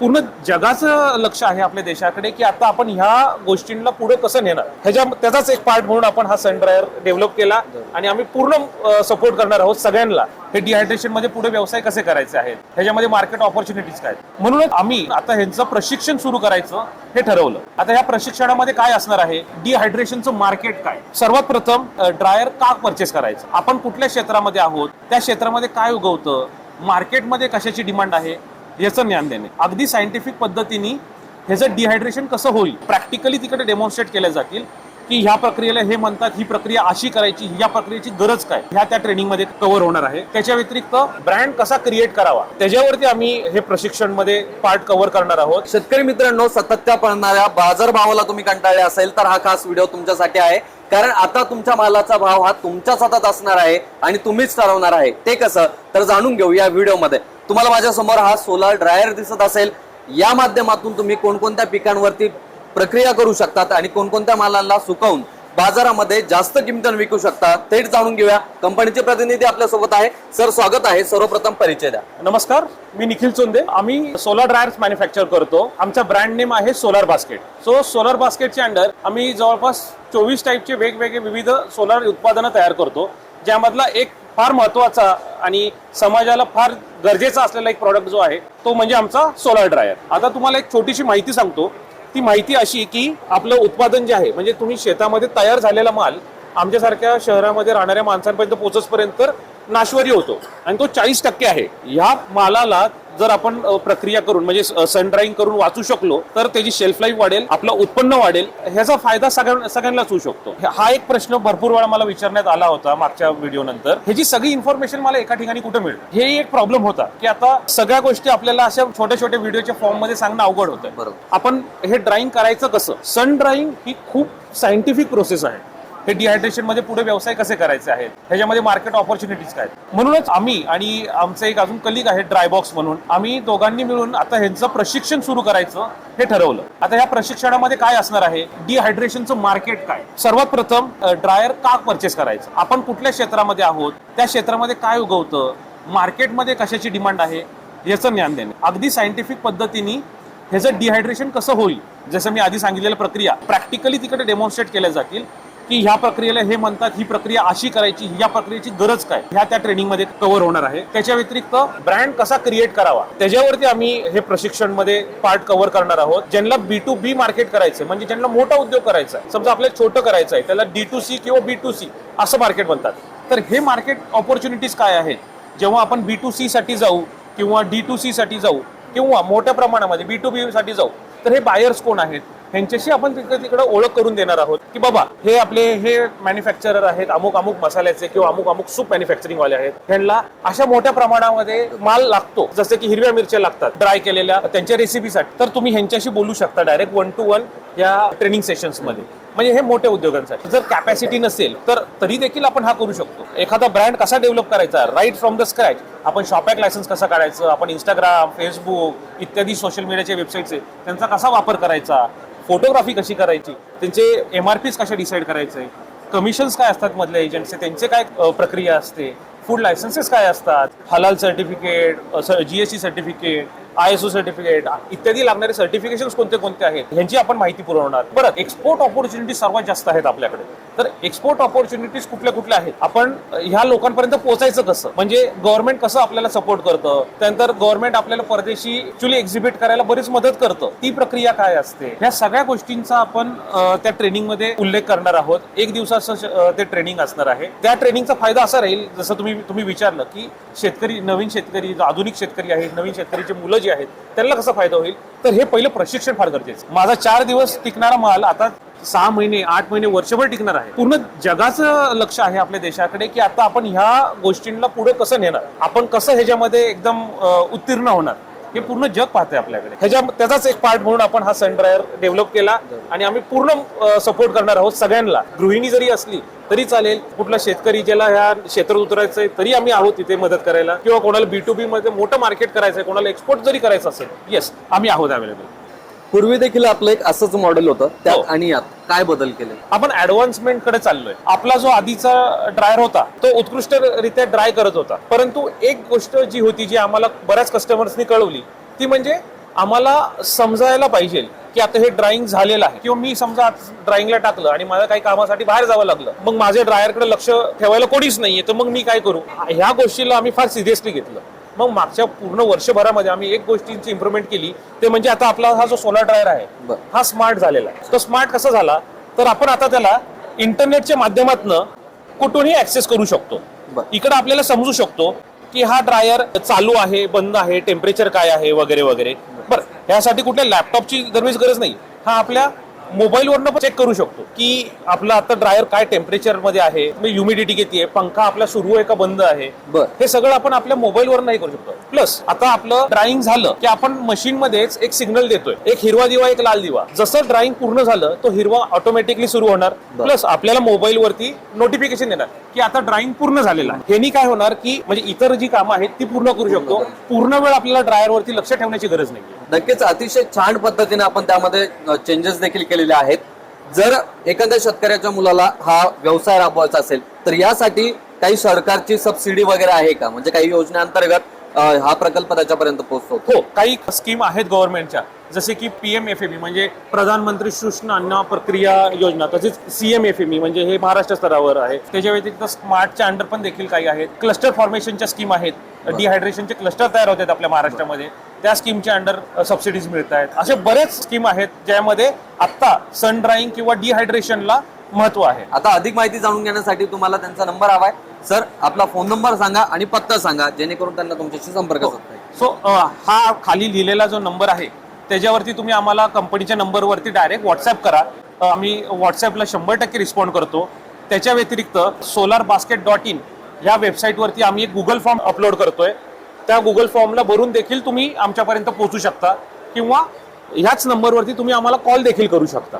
पूर्ण जगाचं लक्ष आहे आपल्या देशाकडे की आता आपण ह्या गोष्टींना पुढे कसं नेणार? ह्याच्या त्याचाच एक पार्ट म्हणून आपण हा सन ड्रायर डेव्हलप केला आणि आम्ही पूर्ण सपोर्ट करणार आहोत सगळ्यांना. हे डिहायड्रेशनमध्ये पुढे व्यवसाय कसे करायचे आहेत? ह्याच्यामध्ये मार्केट ऑपॉर्च्युनिटीज काय म्हणूनच आम्ही आता ह्यांचं प्रशिक्षण सुरू करायचं हे ठरवलं. आता ह्या प्रशिक्षणामध्ये काय असणार आहे? डिहायड्रेशनचं मार्केट काय? सर्वात प्रथम ड्रायर का परचेस करायचं? आपण कुठल्या क्षेत्रामध्ये आहोत? त्या क्षेत्रामध्ये काय उगवतं? मार्केटमध्ये कशाची डिमांड आहे? याचं ज्ञान देणे. अगदी सायंटिफिक पद्धतीने ह्याचं डिहायड्रेशन कसं होईल? प्रॅक्टिकली तिकडे डेमॉन्स्ट्रेट केले जातील की ह्या प्रक्रियेला हे म्हणतात ही प्रक्रिया अशी करायची या प्रक्रियेची गरज काय? ह्या त्या ट्रेनिंगमध्ये कव्हर होणार आहे. त्याच्या व्यतिरिक्त ब्रँड कसा क्रिएट करावा? त्याच्यावरती आम्ही हे प्रशिक्षणमध्ये पार्ट कव्हर करणार आहोत. शेतकरी मित्रांनो सतत्या पडणाऱ्या बाजारभावाला तुम्ही कंटाळले असेल तर हा खास व्हिडिओ तुमच्यासाठी आहे. कारण आता तुमच्या मालाचा भाव हा तुमच्याच हातात असणार आहे आणि तुम्हीच ठरवणार आहे. ते कसं? तर जाणून घेऊ या व्हिडिओमध्ये तुम्हाला माझ्यासमोर हा सोलार ड्रायर दिसत असेल. या माध्यमातून तुम्ही कोणकोणत्या पिकांवरती प्रक्रिया करू शकतात आणि कोणकोणत्या मालांना सुकवून बाजारामध्ये जास्त किमतीने विकू शकतात थेट जाणून घेऊया. कंपनीचे प्रतिनिधी आपल्यासोबत आहे. सर स्वागत आहे. सर्वप्रथम परिचय द्या. नमस्कार मी निखिल चोंदे. आम्ही सोलार ड्रायर्स मॅन्युफॅक्चर करतो. आमचा ब्रँड नेम आहे सोलार बास्केट सो सोलार बास्केटच्या अंडर आम्ही जवळपास चोवीस टाईपचे वेगवेगळे विविध सोलार उत्पादनं तयार करतो. ज्यामधला एक फार महत्त्वाचा आणि समाजाला फार गरजेचा असलेला एक प्रॉडक्ट जो आहे तो म्हणजे आमचा सोलार ड्रायर आता तुम्हाला एक छोटीशी माहिती सांगतो. ती माहिती अशी की आपलं उत्पादन जे आहे म्हणजे तुम्ही शेतामध्ये तयार झालेला माल आमच्यासारख्या शहरामध्ये राहणाऱ्या माणसांपर्यंत पोचसपर्यंत नाशवरी होतो. आणि तो चाळीस टक्के आहे. ह्या मालाला जर आपण प्रक्रिया करून म्हणजे सन ड्राईंग करून वाचू शकलो तर त्याची शेल्फ लाईफ वाढेल आपलं उत्पन्न वाढेल. ह्याचा फायदा सगळ्या सगळ्यांनाच होऊ शकतो. हा एक प्रश्न भरपूर वेळा मला विचारण्यात आला होता मागच्या व्हिडिओ नंतर. ह्याची सगळी इन्फॉर्मेशन मला एका ठिकाणी कुठे मिळेल हे एक प्रॉब्लेम होता की आता सगळ्या गोष्टी आपल्याला अशा छोट्या छोट्या व्हिडिओच्या फॉर्ममध्ये सांगणं अवघड होतं बरोबर. आपण हे ड्राईंग करायचं कसं? सन ड्राईंग ही खूप सायंटिफिक प्रोसेस आहे. हे डिहायड्रेशनमध्ये पुढे व्यवसाय कसे करायचे आहेत? ह्याच्यामध्ये मार्केट ऑपॉर्च्युनिटीज काय आहेत. म्हणूनच आम्ही आणि आमचं एक अजून कलिग आहे ड्रायबॉक्स म्हणून आम्ही दोघांनी मिळून आता ह्यांचं प्रशिक्षण सुरू करायचं हे ठरवलं. आता ह्या प्रशिक्षणामध्ये काय असणार आहे? डिहायड्रेशनचं मार्केट काय? सर्वात प्रथम ड्रायर का परचेस करायचं? आपण कुठल्या क्षेत्रामध्ये आहोत? त्या क्षेत्रामध्ये काय उगवतं? मार्केटमध्ये कशाची डिमांड आहे? याचं ज्ञान देणे. अगदी सायंटिफिक पद्धतीने ह्याचं डिहायड्रेशन कसं होईल? जसं मी आधी सांगितलेल्या प्रक्रिया प्रॅक्टिकली तिकडे डेमॉन्स्ट्रेट केल्या जातील. की ह्या प्रक्रियेला हे म्हणतात ही प्रक्रिया अशी करायची या प्रक्रियेची गरज काय? ह्या त्या ट्रेनिंगमध्ये कव्हर होणार आहे. त्याच्या व्यतिरिक्त ब्रँड कसा क्रिएट करावा? त्याच्यावरती आम्ही हे प्रशिक्षणमध्ये पार्ट कव्हर करणार आहोत. ज्यांना बी टू बी मार्केट करायचं म्हणजे ज्यांना मोठा उद्योग करायचा आहे समजा आपल्याला छोटं करायचं आहे त्याला डी टू सी किंवा बी टू सी असं मार्केट म्हणतात. तर हे मार्केट ऑपॉर्च्युनिटीज काय आहेत? जेव्हा आपण बी टू सी साठी जाऊ किंवा डी टू सी साठी जाऊ किंवा मोठ्या प्रमाणामध्ये बी टू बी साठी जाऊ तर हे बायर्स कोण आहेत? ह्यांच्याशी आपण तिकडे तिकडे ओळख करून देणार आहोत. की बाबा हे आपले हे मॅन्युफॅक्चरर आहेत अमुक अमुक मसाल्याचे किंवा अमुक अमुक सूप मॅन्युफॅक्चरिंग वाले आहेत. ह्यांना अशा मोठ्या प्रमाणामध्ये माल लागतो. जसे की हिरव्या मिरच्या लागतात ड्राय केलेल्या त्यांच्या रेसिपीसाठी तर तुम्ही ह्यांच्याशी बोलू शकता. डायरेक्ट वन टू वन या ट्रेनिंग सेशन्समध्ये म्हणजे हे मोठ्या उद्योगांसाठी. जर कॅपॅसिटी नसेल तर तरी देखील आपण हा करू शकतो. एखादा ब्रँड कसा डेव्हलप करायचा? राईट फ्रॉम द स्क्रॅच आपण शॉपॅक लायसन्स कसा काढायचं? आपण इंस्टाग्राम फेसबुक इत्यादी सोशल मीडियाचे वेबसाईटचे त्यांचा कसा वापर करायचा? फोटोग्राफी कशी करायची? त्यांचे एम आर पीज कशा डिसाईड करायचे? कमिशन्स काय असतात मधल्या एजंटचे त्यांचे काय प्रक्रिया असते? फूड लायसन्सेस काय असतात? हलाल certificate GST certificate I S O certificate इत्यादी लागणारे सर्टिफिकेशन कोणते कोणते आहेत ह्यांची आपण माहिती पुरवणार. परत एक्सपोर्ट ऑपॉर्च्युनिटी सर्वात जास्त आहेत आपल्याकडे. तर एक्सपोर्ट ऑपॉर्च्युनिटीज कुठल्या कुठल्या आहेत? आपण ह्या लोकांपर्यंत पोहोचायचं कसं? म्हणजे गव्हर्नमेंट कसं आपल्याला सपोर्ट करतं? त्यानंतर गव्हर्नमेंट आपल्याला परदेशी ऍक्च्युली एक्झिबिट करायला बरीच मदत करतं. ती प्रक्रिया काय असते? ह्या सगळ्या गोष्टींचा आपण त्या ट्रेनिंगमध्ये उल्लेख करणार आहोत. एक दिवसाचं ते ट्रेनिंग असणार आहे. त्या ट्रेनिंगचा फायदा असा राहील जसं तुम्ही तुम्ही विचारलं की शेत शेतकरी नवीन शेतकरी जो आधुनिक शेतकरी आहेत नवीन शेतकरीचे मुलं जी आहेत त्यांना कसा फायदा होईल? तर हे पहिलं प्रशिक्षण फार गरजेचं माझा चार दिवस टिकणारा माल आता सहा महिने आठ महिने वर्षभर टिकणार आहे. पूर्ण जगाचं लक्ष आहे आपल्या देशाकडे की आता आपण ह्या गोष्टींना पुढे कसं नेणार? आपण कसं ह्याच्यामध्ये एकदम उत्तीर्ण होणार? हे पूर्ण जग पाहते आपल्याकडे. ह्याच्या त्याचाच एक पार्ट म्हणून आपण हा सन ड्रायर डेव्हलप केला आणि आम्ही पूर्ण सपोर्ट करणार आहोत सगळ्यांना. गृहिणी जरी असली तरी चालेल. कुठला शेतकरी ज्याला ह्या क्षेत्रात उतरायचंय तरी आम्ही आहोत तिथे मदत करायला. किंवा कोणाला बी टू बी मध्ये मोठं मार्केट करायचंय कोणाला एक्सपोर्ट जरी करायचं असेल येस आम्ही आहोत अवेलेबल पूर्वी देखील आपलं एक असंच मॉडेल होतं. हो. त्यात आणि यात काय बदल केले? आपण ऍडव्हान्समेंटकडे चाललोय. आपला जो आधीचा ड्रायर होता तो उत्कृष्टरित्या ड्राय करत होता. परंतु एक गोष्ट जी होती जी आम्हाला बऱ्याच कस्टमर्सनी कळवली ती म्हणजे आम्हाला समजायला पाहिजे की आता हे ड्राइंग झालेलं आहे. किंवा मी समजा ड्राइंगला टाकलं आणि मला काही कामासाठी बाहेर जावं लागलं मग माझ्या ड्रायरकडे लक्ष ठेवायला कोणीच नाहीये तर मग मी काय करू? ह्या गोष्टीला आम्ही फार सिरियसली घेतलं. मग मागच्या पूर्ण वर्षभरामध्ये आम्ही एक गोष्टींची इम्प्रुव्हमेंट केली. ते म्हणजे आता आपला हा जो सोलार ड्रायर आहे. हा स्मार्ट झालेला आहे. तो स्मार्ट कसा झाला? तर आपण आता त्याला इंटरनेटच्या माध्यमातून कुठूनही ऍक्सेस करू शकतो. इकडे आपल्याला समजू शकतो की हा ड्रायर चालू आहे बंद आहे टेम्परेचर काय आहे वगैरे वगैरे. बरं. ह्यासाठी कुठल्या लॅपटॉपची दरवेळेस गरज नाही. हा आपल्या मोबाईलवरनं पण चेक करू शकतो की आपला आता ड्रायर काय टेम्परेचरमध्ये आहे ह्युमिडिटी किती आहे पंखा आपला सुरू आहे का बंद आहे? हे सगळं आपण आपल्या मोबाईलवर नाही करू शकतो. प्लस आता आपलं ड्राइंग झालं की आपण मशीन मध्येच एक सिग्नल देतोय. एक हिरवा दिवा एक लाल दिवा. जसं ड्राइंग पूर्ण झालं तो हिरवा ऑटोमॅटिकली सुरू होणार. प्लस आपल्याला मोबाईल वरती नोटिफिकेशन येणार की आता ड्राइंग पूर्ण झालेलं आहे. ह्यानी काय होणार की म्हणजे इतर जी कामं आहेत ती पूर्ण करू शकतो. पूर्ण वेळ आपल्याला ड्रायर वरती लक्ष ठेवण्याची गरज नाही नक्कीच अतिशय छान पद्धतीने आपण त्यामध्ये चेंजेस देखील केलेले आहेत. जर एखाद्या शेतकऱ्याच्या मुलाला हा व्यवसाय राबवायचा असेल तर यासाठी काही सरकारची सबसिडी वगैरे आहे का? म्हणजे काही योजनेअंतर्गत हा प्रकल्प त्याच्यापर्यंत पोहोचतो. हो काही स्कीम आहेत गव्हर्नमेंटच्या जसे की पीएम एफ म्हणजे प्रधानमंत्री सूक्ष्म अन्न प्रक्रिया योजना तसेच सीएम एफ म्हणजे हे महाराष्ट्र स्तरावर आहे. त्याच्या व्यतिरिक्त स्मार्टच्या अंडर पण देखील काही आहेत. क्लस्टर फॉर्मेशनच्या स्कीम आहेत. डिहायड्रेशनचे क्लस्टर तयार होतात आपल्या महाराष्ट्रामध्ये. त्या स्कीमच्या अंडर सबसिडीज मिळत आहेत असे बरेच स्कीम आहेत ज्यामध्ये आत्ता सन ड्राईंग किंवा डिहायड्रेशनला महत्त्व आहे. आता अधिक माहिती जाणून घेण्यासाठी तुम्हाला त्यांचा नंबर हवाय. सर आपला फोन नंबर सांगा आणि पत्ता सांगा जेणेकरून त्यांना तुमच्याशी संपर्क साधता येईल. सो हा खाली लिहिलेला जो नंबर आहे त्याच्यावरती तुम्ही आम्हाला कंपनीच्या नंबरवरती डायरेक्ट व्हॉट्सअप करा. आम्ही व्हॉट्सअपला शंभर टक्के रिस्पॉन्ड करतो. त्याच्या व्यतिरिक्त सोलार बास्केट डॉट इन या वेबसाईटवरती आम्ही एक गुगल फॉर्म अपलोड करतोय. त्या गुगल फॉर्मला भरून देखील तुम्ही आमच्यापर्यंत पोहोचू शकता. किंवा ह्याच नंबरवरती तुम्ही आम्हाला कॉल देखील करू शकता.